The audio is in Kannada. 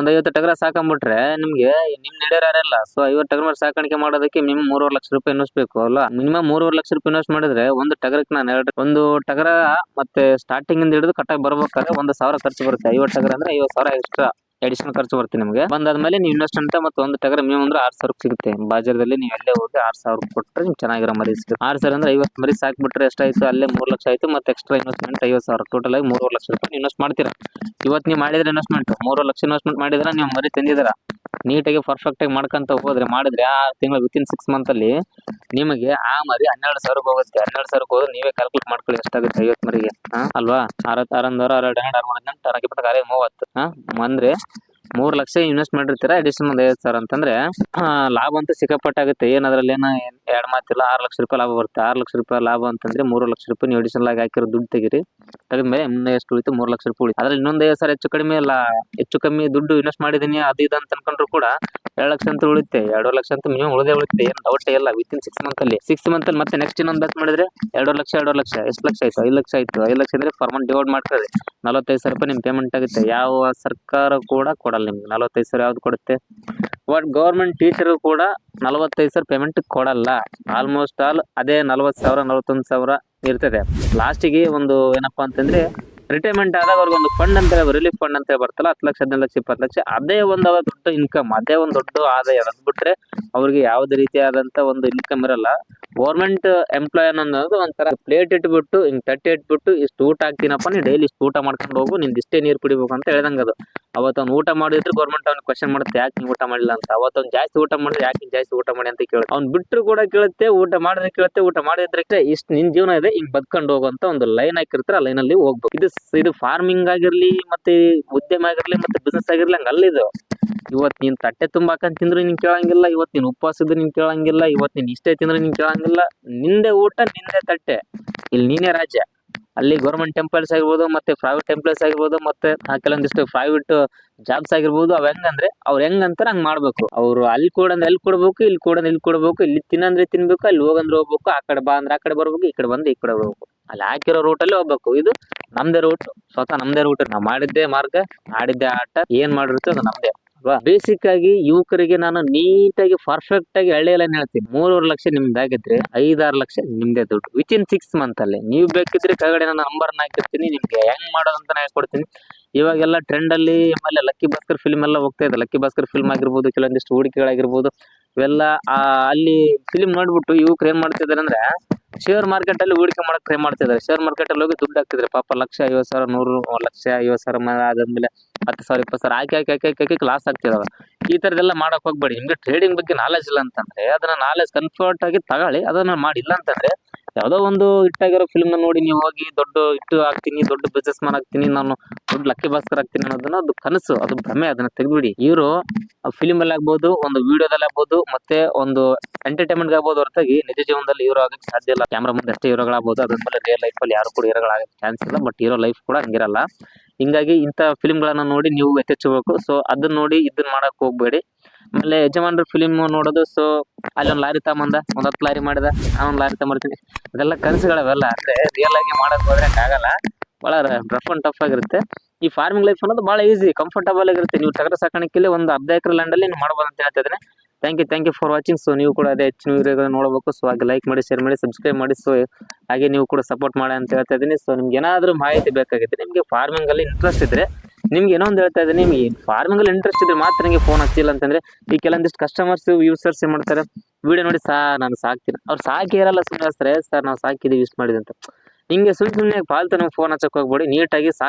ಒಂದ್ ಐವತ್ತು ಟಗರ ಸಾಕೊಂಡ್ಬಿಟ್ರೆ ನಿಮ್ಗೆ ನಿಮ್ ನಡೆಯಲ್ಲ ಸೊ ಐವತ್ತು ಟಗರ ಸಾಕಾಣಿಕೆ ಮಾಡೋದಕ್ಕೆ ಮಿನಿಮಮ್ ಮೂರುವರೆ ಲಕ್ಷ ರೂಪಾಯಿ ಇನ್ವೆಸ್ಟ್ ಬೇಕು ಅಲ್ಲ ಮಿನಿಮಮ್ ಮೂರುವರೆ ಲಕ್ಷ ರೂಪಾಯಿ ಇನ್ವೆಸ್ಟ್ ಮಾಡಿದ್ರೆ ಒಂದು ಟಗರಕ್ಕೆ ನಾನು ಎರಡು, ಒಂದು ಟಗರ ಮತ್ತೆ ಸ್ಟಾರ್ಟಿಂಗ್ ಇಂದ ಹಿಡಿದು ಕಟ್ಟಾಗಿ ಬರ್ಬೇಕಾದ್ರೆ ಒಂದು ಸಾವಿರ ಖರ್ಚು ಬರುತ್ತೆ. ಐವತ್ತು ಟಗರ ಅಂದ್ರೆ ಐವತ್ತು ಸಾವಿರ ಎಕ್ಸ್ಟ್ರಾ ಅಡಿಷನಲ್ ಖರ್ಚು ಬರುತ್ತೆ ನಿಮಗೆ. ಬಂದಾದ್ಮೇಲೆ ನೀವು ಇನ್ವೆಸ್ಟ್ ಅಂತ ಮತ್ತೆ ಒಂದು ಟಗರ್ ಮಿನಿಮಮ್ ಅಂದ್ರೆ ಆರು ಸಾವಿರ ಸಿಗುತ್ತೆ. ಬಾಜಾರದಲ್ಲಿ ನೀವು ಅಲ್ಲೇ ಹೋಗಿ ಆರ್ ಸಾವಿರ ಕೊಟ್ಟರೆ ನಿಮ್ಗೆ ಚೆನ್ನಾಗಿರೋ ಮರಿ ಸಿಗುತ್ತೆ. ಆರು ಸಾವಿರ ಅಂದ್ರೆ ಐವತ್ತು ಮರಿ ಸಾಕ್ಬಿಟ್ರೆ ಎಷ್ಟಾಯ್ತು ಅಲ್ಲೇ ಮೂರು ಲಕ್ಷ ಆಯ್ತು ಮತ್ತೆ ಎಕ್ಸ್ಟ್ರಾ ಇನ್ವೆಸ್ಟ್ಮೆಂಟ್ ಐವತ್ತು ಸಾವಿರ. ಟೋಟಲ್ ಆಗಿ ಮೂರು ಲಕ್ಷ ರೂಪಾಯಿ ಇನ್ವೆಸ್ಟ್ ಮಾಡ್ತೀರಾ? ಇವತ್ತು ನೀವು ಮಾಡಿದ್ರೆ ಇನ್ವೆಸ್ಟ್ಮೆಂಟ್ ಮೂರು ಲಕ್ಷ ಇನ್ವೆಸ್ಟ್ಮೆಂಟ್ ಮಾಡಿದ್ರೆ ನೀವು ಮರಿ ತಂದಿದ್ದೀರಾ? ನೀಟಾಗಿ ಪರ್ಫೆಕ್ಟ್ ಆಗಿ ಮಾಡ್ಕೊಂತ ಹೋದ್ರೆ ಮಾಡಿದ್ರೆ ಆ ತಿಂಗಳ ವಿತಿನ್ ಸಿಕ್ಸ್ ಮಂತ್ ಅಲ್ಲಿ ನಿಮಗೆ ಆ ಮರಿ ಹನ್ನೆರಡು ಸಾವಿರ ಹೋಗುತ್ತೆ. ಹನ್ನೆರಡು ಸಾವಿರಕ್ಕೆ ಹೋದ್ರೆ ನೀವೇ ಕ್ಯಾಲ್ಕುಲೇಟ್ ಮಾಡ್ಕೊಳ್ಳಿ ಎಷ್ಟಾಗುತ್ತೆ ಐವತ್ತು ಮರಿಗೆ. ಅಲ್ವಾ? ಅರವತ್ತು ಆರೊಂದರ ಅರವತ್ತು ಹನ್ನೆರಡು ನಂತರ ಆರು ಇಪ್ಪತ್ತು ಅರೇ ಮೂವತ್ತು. ಅಂದ್ರೆ ಮೂರ್ ಲಕ್ಷ ಇನ್ವೆಸ್ಟ್ ಮಾಡಿರ್ತೀರಾ? ಅಡಿಷನಲ್ ಒಂದು ಐವತ್ತು ಸಾವಿರ ಅಂತಂದ್ರೆ ಲಾಭ ಅಂತೂ ಸಿಕ್ಕಾಪಟ್ಟೆ ಆಗುತ್ತೆ ಏನ್ ಅದ್ರಲ್ಲಿ ಎರಡು ಎರಡ್ ಮಾತಿಲ್ಲ. ಆರು ಲಕ್ಷ ರೂಪಾಯಿ ಲಾಭ ಬರುತ್ತೆ. ಆರು ಲಕ್ಷ ರೂಪಾಯಿ ಲಾಭ ಅಂತಂದ್ರೆ ಮೂರು ಲಕ್ಷ ರೂಪಾಯಿ ನೀವು ಅಡಿಷನಲ್ ಆಗಿ ಹಾಕಿರೋ ದುಡ್ಡು ತೆಗಿರಿ. ತೆಗೆದ್ಮೇಲೆ ಮುಂದೆ ಎಷ್ಟು ಉಳಿತು? ಮೂರ್ ಲಕ್ಷ ರೂಪಾಯಿ ಉಳಿತು. ಅದ್ರಲ್ಲಿ ಇನ್ನೊಂದು ಐವತ್ತು ಸಾವಿರ ಹೆಚ್ಚು ಕಡಿಮೆ ಇಲ್ಲ ಹೆಚ್ಚು ಕಮ್ಮಿ ದುಡ್ಡು ಇನ್ವೆಸ್ಟ್ ಮಾಡಿದೀನಿ ಅದು ಇದು ಅಂತ ಅನ್ಕೊಂಡ್ರು ಕೂಡ ಎರಡು ಲಕ್ಷ ಅಂತ ಉಳಿತೆ ಎರಡು ಲಕ್ಷ ಅಂತ ಮಿನಿಮಮ್ ಉಳಿದೇ ಉಳಿತೆ ಏನ್ ಡೌಟ್ ಇಲ್ಲ ಇನ್ ಸಿಕ್ಸ್ ಮಂತ್ ಅಲ್ಲಿ. ಸಿಕ್ಸ್ ಮಂತ್ ಅಲ್ಲಿ ಮತ್ತೆ ನೆಕ್ಸ್ಟ್ ಇನ್ನೊಂದು ಬ್ಯಾಚ್ ಮಾಡಿದ್ರೆ ಎರಡು ಲಕ್ಷ ಎರಡು ಲಕ್ಷ, ಎಷ್ಟು ಲಕ್ಷ ಆಯ್ತು? ಐದು ಲಕ್ಷ ಆಯ್ತು. ಐದು ಲಕ್ಷ ಅಂದ್ರೆ ಮಂತ್ ಡಿವೈಡ್ ಮಾಡ್ತಾರೆ. ನಲವತ್ತೈದು ಸಾವಿರ ರೂಪಾಯಿ ನಿಮ್ ಪೇಮೆಂಟ್ ಆಗುತ್ತೆ. ಯಾವ ಸರ್ಕಾರ ಕೂಡ ಕೊಡಲ್ಲ ನಿಮ್ಗೆ. ನಲವತ್ತೈದು ಸಾವಿರ ಯಾವ್ದು ಕೊಡುತ್ತೆ? ಬಟ್ ಗೌರ್ಮೆಂಟ್ ಟೀಚರ್ ಕೂಡ ನಲವತ್ತೈದು ಸಾವಿರ ಪೇಮೆಂಟ್ ಕೊಡಲ್ಲ. ಆಲ್ಮೋಸ್ಟ್ ಆಲ್ ಅದೇ ನಲವತ್ತು ಸಾವಿರ, ನಲವತ್ತೊಂದು ಸಾವಿರ ಇರ್ತದೆ. ಲಾಸ್ಟಿಗೆ ಒಂದು ಏನಪ್ಪ ಅಂತಂದ್ರೆ ರಿಟೈರ್ಮೆಂಟ್ ಆದಾಗ ಅವ್ರಿಗೆ ಒಂದು ಫಂಡ್ ಅಂತ ರಿಲೀಫ್ ಫಂಡ್ ಅಂತ ಹೇಳಿ ಬರ್ತಲ್ಲ, ಹತ್ತು ಲಕ್ಷ, ಹದಿನೈದು ಲಕ್ಷ, ಇಪ್ಪತ್ತು ಲಕ್ಷ, ಅದೇ ಒಂದು ದೊಡ್ಡ ಇನ್ಕಮ್ ಅದೇ ಒಂದು ದೊಡ್ಡ ಆದಾಯ. ಅದು ಬಿಟ್ರೆ ಅವ್ರಿಗೆ ಯಾವುದೇ ರೀತಿಯಾದಂತ ಒಂದು ಇನ್ಕಮ್ ಇರಲ್ಲ. ಗೌರ್ಮೆಂಟ್ ಎಂಪ್ಲಾಯ್ ಅನ್ನೋದು ಒಂಥರ ಪ್ಲೇಟ್ ಇಟ್ಬಿಟ್ಟು, ಹಿಂಗ್ ತಟ್ಟೆ ಇಟ್ಬಿಟ್ಟು, ಇಷ್ಟು ಊಟ ಹಾಕ್ತೀನಪ್ಪ, ನೀ ಡೈಲಿ ಇಷ್ಟು ಊಟ ಮಾಡ್ಕೊಂಡು ಹೋಗು, ನಿಂದು ಇಷ್ಟೇ ನೀರು ಕುಡಿಬೇಕು ಅಂತ ಹೇಳ್ದಂಗೆ ಅದು. ಅವತ್ತು ಅವ್ನು ಊಟ ಮಾಡಿದ್ರೆ ಗೌರ್ಮೆಂಟ್ ಅವ್ನು ಕ್ವಶನ್ ಮಾಡುತ್ತೆ, ಯಾಕೆ ನೀವು ಊಟ ಮಾಡಿಲ್ಲ ಅಂತ. ಅವತ್ತು ಅವ್ನು ಜಾಸ್ತಿ ಊಟ ಮಾಡಿದ್ರೆ ಯಾಕೆ ಜಾಸ್ತಿ ಊಟ ಮಾಡಿ ಅಂತ ಕೇಳುತ್ತೆ ಅವ್ನು ಬಿಟ್ಟರು ಕೂಡ ಕೇಳುತ್ತೆ, ಊಟ ಮಾಡಿದ್ರೆ ಕೇಳುತ್ತೆ, ಊಟ ಮಾಡಿದ್ರೆ ಇಷ್ಟು ನಿನ್ ಜೀವನ ಇದೆ, ಹಿಂಗ್ ಬದ್ಕೊಂಡು ಹೋಗುವಂತ ಒಂದು ಲೈನ್ ಹಾಕಿರ್ತಾರೆ, ಆ ಲೈನ್ ಅಲ್ಲಿ ಹೋಗ್ಬೇಕು. ಇದು ಇದು ಫಾರ್ಮಿಂಗ್ ಆಗಿರ್ಲಿ ಮತ್ತೆ ಉದ್ಯಮ ಆಗಿರ್ಲಿ ಮತ್ತೆ ಬಿಸ್ನೆಸ್ ಆಗಿರ್ಲಿ ಹಂಗ ಅಲ್ಲಿದು ಇವತ್ ನೀನ್ ತಟ್ಟೆ ತುಂಬಾಕಂತ ತಿಂದ್ರು ನೀನ್ ಕೇಳಂಗಿಲ್ಲ ಇವತ್ ನೀನ್ ಉಪವಾಸ ಇದ್ರೆ ನಿನ್ ಕೇಳಂಗಿಲ್ಲ ಇವತ್ ನೀನ್ ಇಷ್ಟೇ ತಿಂದ್ರೆ ನೀನ್ ಕೇಳಂಗಿಲ್ಲ. ನಿಂದೆ ಊಟ, ನಿಂದೆ ತಟ್ಟೆ. ಇಲ್ಲಿ ನೀನೇ ರಾಜ್ಯ. ಅಲ್ಲಿ ಗವರ್ನಮೆಂಟ್ ಟೆಂಪಲ್ಸ್ ಆಗಿರ್ಬೋದು, ಮತ್ತೆ ಪ್ರೈವೇಟ್ ಟೆಂಪಲ್ಸ್ ಆಗಿರ್ಬೋದು, ಮತ್ತೆ ಕೆಲವೊಂದಿಷ್ಟು ಪ್ರೈವೇಟ್ ಜಾಬ್ಸ್ ಆಗಿರ್ಬೋದು, ಅವ್ ಹೆಂಗಂದ್ರೆ ಅವ್ರು ಹೆಂಗಂತಾರ ಹಂಗ್ ಮಾಡ್ಬೇಕು. ಅವ್ರು ಅಲ್ಲಿ ಕೊಡಂದ್ರೆ ಅಲ್ಲಿ ಕೊಡ್ಬೇಕು, ಇಲ್ಲಿ ಕೊಡಂದ್ರೆ ಇಲ್ಲಿ ಕೊಡ್ಬೇಕು, ಇಲ್ಲಿ ತಿನ್ನಂದ್ರೆ ತಿನ್ಬೇಕು, ಅಲ್ಲಿ ಹೋಗಂದ್ರೆ ಹೋಗ್ಬೇಕು, ಆ ಕಡೆ ಬಾ ಅಂದ್ರೆ ಆ ಕಡೆ ಬರ್ಬೇಕು, ಈ ಕಡೆ ಬಂದು ಈ ಕಡೆ ಹೋಗ್ಬೇಕು ಅಲ್ಲಿ ಹಾಕಿರೋ ರೂಟ್ ಅಲ್ಲಿ ಹೋಗ್ಬೇಕು. ಇದು ನಮ್ದೇ ರೂಟ್ ಸ್ವತಃ ನಮ್ದೇ ರೂಟ್ ನಾವ್ ಮಾಡಿದ್ದೆ ಮಾರ್ಗ, ಮಾಡಿದ್ದೇ ಆಟ, ಏನ್ ಮಾಡಿರ್ತೇವೆ ಅದು ನಮ್ದೇ. ಅಲ್ವಾ? ಬೇಸಿಕ್ ಆಗಿ ಯುವಕರಿಗೆ ನಾನು ನೀಟಾಗಿ ಪರ್ಫೆಕ್ಟ್ ಆಗಿ ಹಳ್ಳಿ ಲೈನ್ ಹೇಳ್ತೀನಿ. ಮೂರುವರೆ ಲಕ್ಷ ನಿಮ್ದಾಗಿದ್ರೆ ಐದಾರು ಲಕ್ಷ ನಿಮ್ದೇ ದುಡ್ಡು. ವಿತ್ ಇನ್ ಸಿಕ್ಸ್ ಮಂತ್ ಅಲ್ಲಿ. ನೀವು ಬೇಕಿದ್ರೆ ಕೆಳಗಡೆ ನನ್ನ ನಂಬರ್ ಹಾಕಿರ್ತೀನಿ, ನಿಮ್ಗೆ ಹೆಂಗ್ ಮಾಡೋದಂತ ಹೇಳ್ಕೊಡ್ತೀನಿ. ಇವಾಗೆಲ್ಲ ಟ್ರೆಂಡ್ ಅಲ್ಲಿ, ಆಮೇಲೆ ಲಕ್ಕಿ ಭಾಸ್ಕರ್ ಫಿಲ್ಮ್ ಎಲ್ಲ ಹೋಗ್ತಾ ಇದೆ. ಲಕ್ಕಿ ಭಾಸ್ಕರ್ ಫಿಲ್ಮ್ ಆಗಿರ್ಬೋದು, ಕೆಲವೊಂದಿಷ್ಟು ಹೂಡಿಕೆಗಳಾಗಿರ್ಬೋದು. ಇವೆಲ್ಲ ಅಲ್ಲಿ ಫಿಲ್ಮ್ ನೋಡ್ಬಿಟ್ಟು ಯುವಕರು ಏನ್ ಮಾಡ್ತಿದಾರೆ ಅಂದ್ರೆ ಶೇರ್ ಮಾರ್ಕೆಟ್ ಅಲ್ಲಿ ಹೂಡಿಕೆ ಮಾಡಕ್ ಟ್ರೈ ಮಾಡ್ತಿದ್ದಾರೆ ಶೇರ್ ಮಾರ್ಕೆಟ್ ಅಲ್ಲಿ ಹೋಗಿ ದುಡ್ಡು ಹಾಕ್ತಿದ್ರೆ. ಪಾಪ ಲಕ್ಷ ಐವತ್ ಸಾವಿರ, ನೂರು, ಲಕ್ಷ ಐವತ್ ಸಾವಿರ ಅದಾದ್ಮೇಲೆ ಹತ್ತು ಸಾವಿರ, ಇಪ್ಪತ್ತು ಸಾವಿರ ಹಾಕಿ ಹಾಕಿ ಹಾಕಿ ಹಾಕಿ ಲಾಸ್ ಆಗ್ತಿದಾವ. ಈ ತರದೆಲ್ಲ ಮಾಡಕ್ ಹೋಗ್ಬೇಡಿ. ನಿಮ್ಗೆ ಟ್ರೇಡಿಂಗ್ ಬಗ್ಗೆ ನಾಲೆಜ್ ಇಲ್ಲ ಅಂತಂದ್ರೆ, ಅದನ್ನ ನಾಲೆಜ್ ಕನ್ಫರ್ಟ್ ಆಗಿ ತಗೊಳ್ಳಿ. ಅದನ್ನ ಮಾಡಿಲ್ಲ ಅಂತಂದ್ರೆ ಯಾವ್ದೋ ಒಂದು ಹಿಟ್ಟಾಗಿರೋ ಫಿಲ್ಮ್ನ ನೋಡಿ ನೀವು ಹೋಗಿ ದೊಡ್ಡ ಇಟ್ಟು ಆಗ್ತೀನಿ ದೊಡ್ಡ ಬಿಸ್ನೆಸ್ ಮ್ಯಾನ್ ಆಗ್ತೀನಿ, ನಾನು ದೊಡ್ಡ ಲಕ್ಕಿ ಭಾಸ್ಕರ್ ಆಗ್ತೀನಿ ಅನ್ನೋದನ್ನ ಅದು ಕನಸು, ಅದು ಭ್ರಮೆ, ಅದನ್ನ ತೆಗೆದ್ಬಿಡಿ. ಇವರು ಫಿಲಂ ಅಲ್ಲಿ ಆಗ್ಬೋದು, ಒಂದು ವಿಡಿಯೋದಲ್ಲಿ ಆಗ್ಬೋದು, ಮತ್ತೆ ಒಂದು ಎಂಟರ್ಟೈನ್ಮೆಂಟ್ ಆಗ್ಬೋದು ಹೊರತಾಗಿ ನಿಜ ಜೀವನದಲ್ಲಿ ಹೀರೋ ಆಗಕ್ಕೆ ಸಾಧ್ಯ ಇಲ್ಲ. ಕ್ಯಾಮ್ರಾ ಮುಂದೆ ಅಷ್ಟೇ ಹೀರೋಗಳಾಗ್ಬೋದು ಮೇಲೆ ರಿಯಲ್ ಲೈಫ್ ಅಲ್ಲಿ ಯಾರು ಕೂಡ ಹೀರೋಗಳಾಗಕ್ಕೆ ಚಾನ್ಸ್ ಇಲ್ಲ ಬಟ್ ಹೀರೋ ಲೈಫ್ ಕೂಡ ಹಂಗಿರಲ್ಲ. ಹಿಂಗಾಗಿ ಇಂಥ ಫಿಲ್ಮ್ಗಳನ್ನ ನೋಡಿ ನೀವು ಎಚ್ಚೆಚ್ಚಬೇಕು ಸೊ ಅದನ್ನ ನೋಡಿ ಇದನ್ನ ಮಾಡಕ್ ಹೋಗ್ಬೇಡಿ. ಆಮೇಲೆ ಯಜಮಾನ್ರ ಫಿಲಿಮ್ ನೋಡೋದು ಸೊ ಅಲ್ಲಿ ಒಂದ್ ಲಾರಿ ತಗೊಂಬಂದ ಒಂದ್ ಹತ್ತು ಲಾರಿ ಮಾಡಿದ ನಾನು ಒಂದ್ ಲಾರಿ ತಗೊಂಬರ್ತೀನಿ. ಅದೆಲ್ಲ ಕನಸುಗಳವೆಲ್ಲ, ಅಂದ್ರೆ ರಿಯಲ್ ಆಗಿ ಮಾಡಕ್ ಹೋದ್ರೆ ಆಗಲ್ಲ. ಬಹಳ ರಫ್ ಅಂಡ್ ಟಫ್ ಆಗಿರುತ್ತೆ. ಈ ಫಾರ್ಮಿಂಗ್ ಲೈಫ್ ಅನ್ನೋದು ಬಹಳ ಈಸಿ ಕಂಫರ್ಟಬಲ್ ಆಗಿರುತ್ತೆ. ನೀವು ಟಗರ ಸಾಕಾಣಿಕೆಯಲ್ಲಿ ಒಂದು ಅರ್ಧ ಎಕರೆ ಲ್ಯಾಂಡ್ ಅಲ್ಲಿ ನೀವು ಮಾಡ್ಬೋದು ಅಂತ ಹೇಳ್ತಾ ಇದ್ದೀನಿ. Thank you thank you for watching so ನೀವು ಕೂಡ ಅದೇ ಹೆಚ್ಚಿನ ವಿಡಿಯೋಗಳನ್ನ ನೋಡಬೇಕು. ಸೊ ಹಾಗೆ ಲೈಕ್ ಮಾಡಿ ಶೇರ್ ಮಾಡಿ ಸಬ್ಸ್ಕ್ರೈಬ್ ಮಾಡಿ. ಸೊ ಹಾಗೆ ನೀವು ಕೂಡ ಸಪೋರ್ಟ್ ಮಾಡಿ ಅಂತ ಹೇಳ್ತಾ ಇದ್ದೀನಿ. ಸೊ ನಿಮ್ಗೆ ಏನಾದರೂ ಮಾಹಿತಿ ಬೇಕಾಗಿದ್ರೆ ನಿಮಗೆ ಫಾರ್ಮಿಂಗ್ ಅಲ್ಲಿ ಇಂಟ್ರೆಸ್ಟ್ ಇದ್ರೆ ನಿಮ್ಗೆ ಏನೋ ಒಂದು ಹೇಳ್ತಾ ಇದ್ದೀನಿ, ನಿಮ್ಗೆ ಫಾರ್ಮಿಂಗ್ ಅಲ್ಲಿ ಇಂಟ್ರೆಸ್ಟ್ ಇದ್ರೆ ಮಾತ್ರ ನಿಮಗೆ ಫೋನ್ ಹಚ್ಚಿಲ್ಲ ಅಂತಂದ್ರೆ ಈ ಕೆಲವೊಂದಿಷ್ಟು ಕಸ್ಟಮರ್ಸ್ ಯೂಸರ್ಸ್ ಏನು ಮಾಡ್ತಾರೆ ವಿಡಿಯೋ ನೋಡಿ ಸಾ, ನಾನು ಸಾಕ್ತೀನಿ. ಅವ್ರು ಸಾಕಿ ಇರಲ್ಲ ಸುಮ್ಮನೆ ಸರ್, ನಾವು ಸಾಕಿದ್ದೀವಿ ಯೂಸ್ ಮಾಡಿದೆ ಅಂತ ಸುಮ್ಮನೆ ಸುಮ್ಮನೆ ಫಾಲ್ತು ನಮ್ಗೆ ಫೋನ್ ಹಚ್ಚಕ್ಕೆ ಹೋಗ್ಬೇಡಿ, ನೀಟಾಗಿ ಸಾಕ್